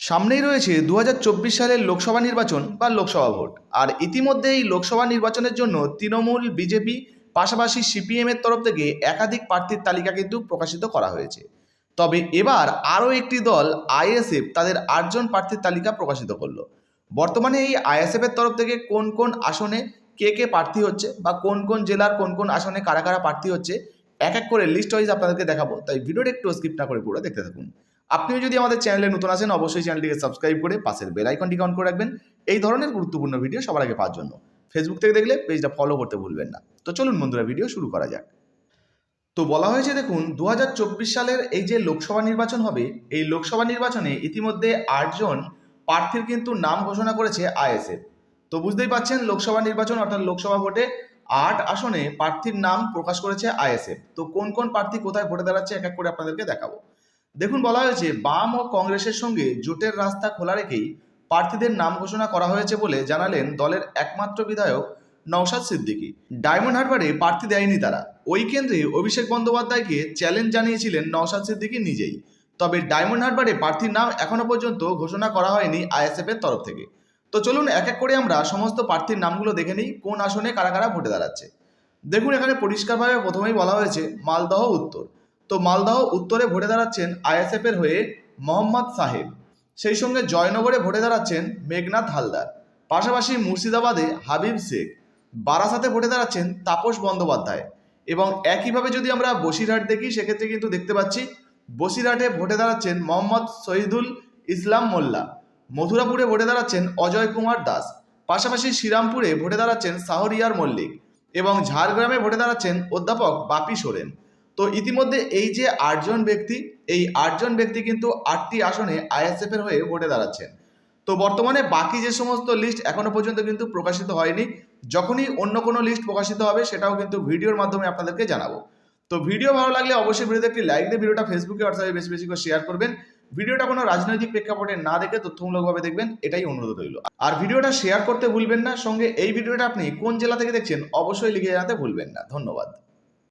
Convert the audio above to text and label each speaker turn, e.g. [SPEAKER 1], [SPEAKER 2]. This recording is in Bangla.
[SPEAKER 1] সামনেই রয়েছে দু হাজার চব্বিশ সালের লোকসভা নির্বাচন বা লোকসভা ভোট। আর ইতিমধ্যে এই লোকসভা নির্বাচনের জন্য তৃণমূল, বিজেপি, পাশাপাশি সিপিএম এর তরফ থেকে একাধিক প্রার্থীর তালিকা কিন্তু প্রকাশিত করা হয়েছে। তবে এবার আরও একটি দল, আইএসএফ, তাদের আটজন প্রার্থীর তালিকা প্রকাশিত করল। বর্তমানে এই আইএসএফ এর তরফ থেকে কোন কোন আসনে কে কে প্রার্থী হচ্ছে বা কোন কোন জেলার কোন কোন আসনে কারা কারা প্রার্থী হচ্ছে, এক এক করে লিস্ট ওয়াইজ আপনাদেরকে দেখাবো। তাই ভিডিওটা একটু স্কিপ না করে পুরো দেখতে থাকুন। আপনিও যদি আমাদের চ্যানেলে নতুন আসেন অবশ্যই চ্যানেলটিকে সাবস্ক্রাইব করে পাশের বেল আইকনটিকে অন করে রাখবেন। এই ধরনের গুরুত্বপূর্ণ ভিডিও সবার আগে পাওয়ার জন্য। ফেসবুক থেকে দেখলে পেজটা ফলো করতে ভুলবেন না। তো চলুন বন্ধুরা ভিডিও শুরু করা যাক। তো বলা হয়েছে, দেখুন দু হাজার চব্বিশ সালের এই যে লোকসভা নির্বাচন হবে, এই লোকসভা নির্বাচনে ইতিমধ্যে আটজন প্রার্থীর কিন্তু নাম ঘোষণা করেছে আইএসএফ। তো বুঝতেই পাচ্ছেন, লোকসভা নির্বাচন অর্থাৎ লোকসভা ভোটে আট আসনে প্রার্থীর নাম প্রকাশ করেছে আইএসএফ। তো কোন কোন প্রার্থী কোথায় ভোটে দাঁড়াচ্ছে, এক এক করে আপনাদেরকে দেখাবো। দেখুন বলা হয়েছে, বাম ও কংগ্রেসের সঙ্গে জোটের রাস্তা খোলা রেখেই প্রার্থীদের নাম ঘোষণা করা হয়েছে বলে জানালেন দলের একমাত্র বিধায়ক নওশাদ সিদ্দিকী। ডায়মন্ড হারবারে প্রার্থী দেয়নি তারা। ওই কেন্দ্রে অভিষেক বন্দ্যোপাধ্যায়কে চ্যালেঞ্জ জানিয়েছিলেন নওশাদ সিদ্দিকী নিজেই। তবে ডায়মন্ড হারবারে প্রার্থীর নাম এখনও পর্যন্ত ঘোষণা করা হয়নি আইএসএফ এর তরফ থেকে। তো চলুন এক এক করে আমরা সমস্ত প্রার্থীর নামগুলো দেখে নিই, কোন আসনে কারা কারা ভোটে দাঁড়াচ্ছে। দেখুন এখানে পরিষ্কারভাবে প্রথমেই বলা হয়েছে, মালদহ উত্তর। তো মালদহ উত্তরে ভোটে দাঁড়াচ্ছেন আইএসএফ এর হয়ে মোহাম্মদ সাহেব। সেই সঙ্গে জয়নগরে ভোটে দাঁড়াচ্ছেন মেঘনাথ হালদার। পাশাপাশি মুর্শিদাবাদে হাবিব শেখ। বারাসাতে ভোটে দাঁড়াচ্ছেন তাপস বন্দ্যোপাধ্যায়। এবং একইভাবে যদি আমরা বসিরহাট দেখি, সেক্ষেত্রে কিন্তু দেখতে পাচ্ছি বসিরহাটে ভোটে দাঁড়াচ্ছেন মোহাম্মদ শহীদুল ইসলাম মোল্লা। মথুরাপুরে ভোটে দাঁড়াচ্ছেন অজয় কুমার দাস। পাশাপাশি শ্রীরামপুরে ভোটে দাঁড়াচ্ছেন শাহরিয়ার মল্লিক। এবং ঝাড়গ্রামে ভোটে দাঁড়াচ্ছেন অধ্যাপক বাপি সোরেন। তো ইতিমধ্যে এই যে আটজন ব্যক্তি, এই আটজন ব্যক্তি কিন্তু আটটি আসনে আইএসএফ এর হয়ে ভোটে দাঁড়াচ্ছেন। তো বর্তমানে বাকি যে সমস্ত লিস্ট এখনও পর্যন্ত কিন্তু প্রকাশিত হয়নি। যখনই অন্য কোনো লিস্ট প্রকাশিত হবে, সেটাও কিন্তু ভিডিওর মাধ্যমে আপনাদেরকে জানাব। তো ভিডিও ভালো লাগলে অবশ্যই ভিডিওতে একটি লাইক দিয়ে ভিডিওটা ফেসবুকে হোয়াটসঅ্যাপে বেশি বেশি করে শেয়ার করবেন। ভিডিওটা কোনো রাজনৈতিক প্রেক্ষাপটে না দেখে তথ্যমূলকভাবে দেখবেন, এটাই অনুরোধ রইল। আর ভিডিওটা শেয়ার করতে ভুলবেন না। সঙ্গে এই ভিডিওটা আপনি কোন জেলা থেকে দেখছেন, অবশ্যই লিখে জানাতে ভুলবেন না। ধন্যবাদ।